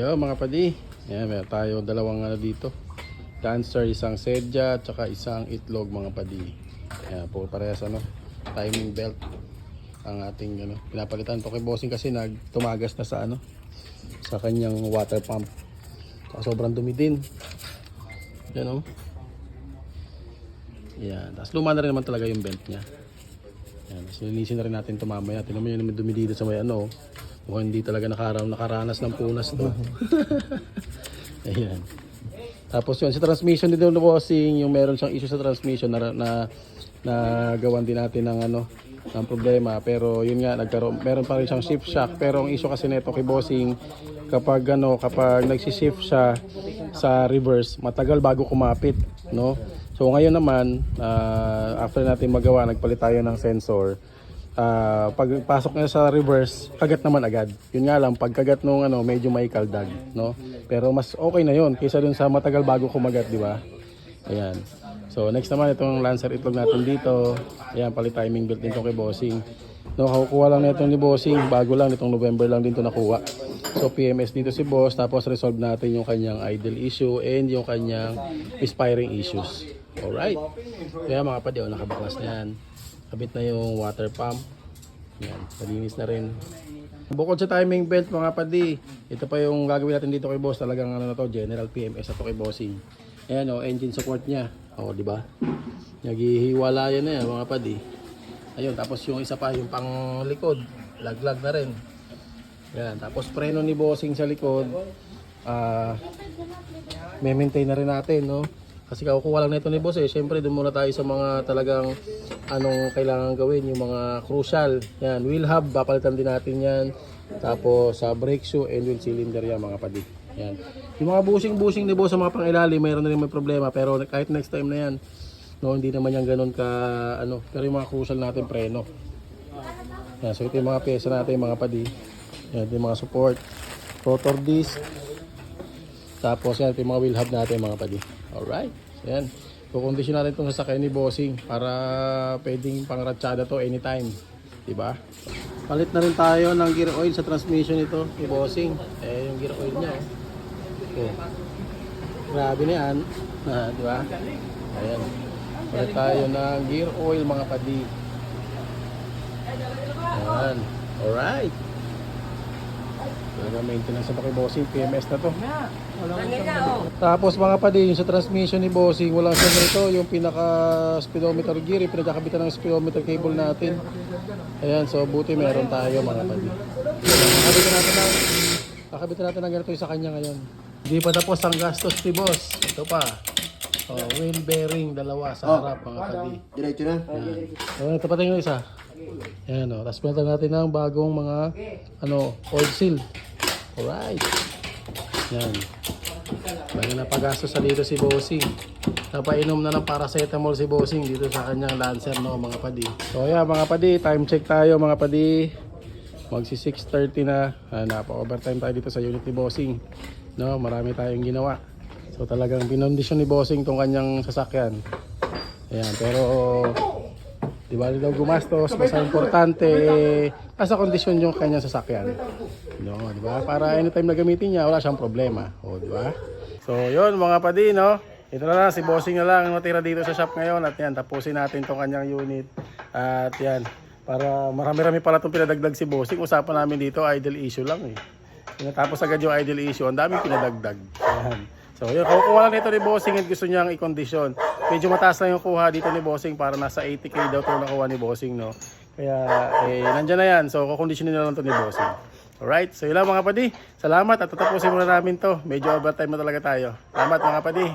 Yo mga padi, yan meron tayo dalawang ano dito. Dancer, isang sedya, at saka isang itlog mga padi. Yan po parehas ano, timing belt ang ating ano, pinapalitan to bossing kasi nagtumagas na sa ano sa kanyang water pump. Saka sobrang dumi din. Yan oh. Yan, tapos luma na rin naman talaga yung belt niya. Yan, so na rin natin ito mamaya. Tingnan mo yun naman dumi dito sa may ano. Mukhang hindi talaga nakaraw, nakaranas ng punas to. Ayan. Tapos yun, sa transmission din doon bossing, yung meron siyang issue sa transmission na, na, na gawan din natin ng ano, ng problema. Pero yun nga, nagkaroon, meron pa rin siyang shift shock. Pero ang issue kasi nito kay bossing, kapag ano, kapag nagsi-shift siya sa reverse, matagal bago kumapit, no? So ngayon naman, ah, after natin magawa, nagpalit tayo ng sensor. Ah, pagpasok niya sa reverse, kagat naman agad. Yun nga lang, pagkagat nung ano, medyo may kaldag, no? Pero mas okay na yun kaysa dun sa matagal bago kumagat, di ba? Ayan. So next naman itong Lancer itlog natin dito. Ayan, palit timing belt din to kay Bossing. No, kukuha lang nito ni Bossing, bago lang nitong November lang din to nakuha. So PMS dito si Boss, tapos resolve natin yung kanyang idle issue and yung kanyang expiring issues. Alright. Kaya mga padi, oh, nakabaklas na yan. Kabit na yung water pump. Yan, malinis na rin. Bukod sa timing belt mga padi, ito pa yung gagawin natin dito kay boss. Talagang ano na to, general PMS na to kay bossing. Ayan o, engine support niya. O, di ba? Naghihiwala yan na yan mga padi. Ayun, tapos yung isa pa, yung pang likod. Laglag na rin. Yan, tapos preno ni bossing sa likod. Ah, may maintain na rin natin, no? Kasi kakukuha lang nito ni boss eh. Siyempre, doon muna tayo sa mga talagang anong kailangan gawin, yung mga crucial. Yan, wheel hub, papalitan din natin yan. Tapos sa brake shoe and wheel cylinder yan mga padi. Yan. Yung mga bushing-bushing ni boss sa mga pangilalim, mayroon na rin may problema. Pero kahit next time na yan, no, hindi naman yan ganun ka, ano. Pero yung mga crucial natin, preno. Yan, so ito yung mga pyesa natin mga padi. Yan, yung mga support. Rotor disc. Tapos yan, ito yung mga wheel hub natin mga padi. Alright. Yan. Kukondisyon natin itong sasakyan ni Bossing para pwedeng pangratsada to anytime. Diba? Palit na rin tayo ng gear oil sa transmission nito ni Bossing. Eh, yung gear oil niya. Oh. Oh. Grabe na yan. Ah, diba? Ayan. Palit tayo ng gear oil mga padi. Ayan. Alright. Talaga maintenance sa kay Bossing. PMS na to. Tapos mga padi, yung sa transmission ni Bossing, walang siya nito, yung pinaka speedometer gear, yung pinagkakabitan ng speedometer cable natin. Ayan, so buti meron tayo mga padi. Kakabitan natin ng, kakabitan natin ng ganito yung sa kanya ngayon. Hindi pa tapos ang gastos ni Boss. Ito pa. Oh, wheel bearing, dalawa sa harap mga padi. Diretso na. Ayan, ito pa tayo isa. Ayan o, tapos meron natin ng bagong mga ano, oil seal. Alright. Yan. Bali na pagastos sa dito si Bossing. Napainom na ng paracetamol si Bossing dito sa kanyang Lancer no mga padi. So yeah mga padi, time check tayo mga padi. Magsi 6.30 na. Ah, Napa-overtime tayo dito sa unit ni Bossing. No, marami tayong ginawa. So talagang pinondisyon ni Bossing tong kanyang sasakyan. Ayan, pero di ba daw gumastos, mas importante eh, nasa kondisyon yung kanyang sasakyan. No, di ba? Para anytime na gamitin niya, wala siyang problema. O, di ba? So, yun mga padi, no? Ito na lang, si Bossing na lang ang natira dito sa shop ngayon. At yan, tapusin natin tong kanyang unit. At yan, para marami-rami pala itong pinadagdag si Bossing. Usapan namin dito, idle issue lang eh. Tinatapos agad yung idle issue, ang daming pinadagdag. Ayan. So, yun, kukuha lang nito ni Bossing at gusto niyang i-condition. Medyo mataas lang yung kuha dito ni Bossing para nasa 80k daw ito nakuha ni Bossing, no? Kaya, eh, nandyan na yan. So, kukondisyonin na lang ito ni Bossing. Alright, so yun lang mga padi. Salamat at tatapusin muna namin to. Medyo overtime na talaga tayo. Salamat mga padi.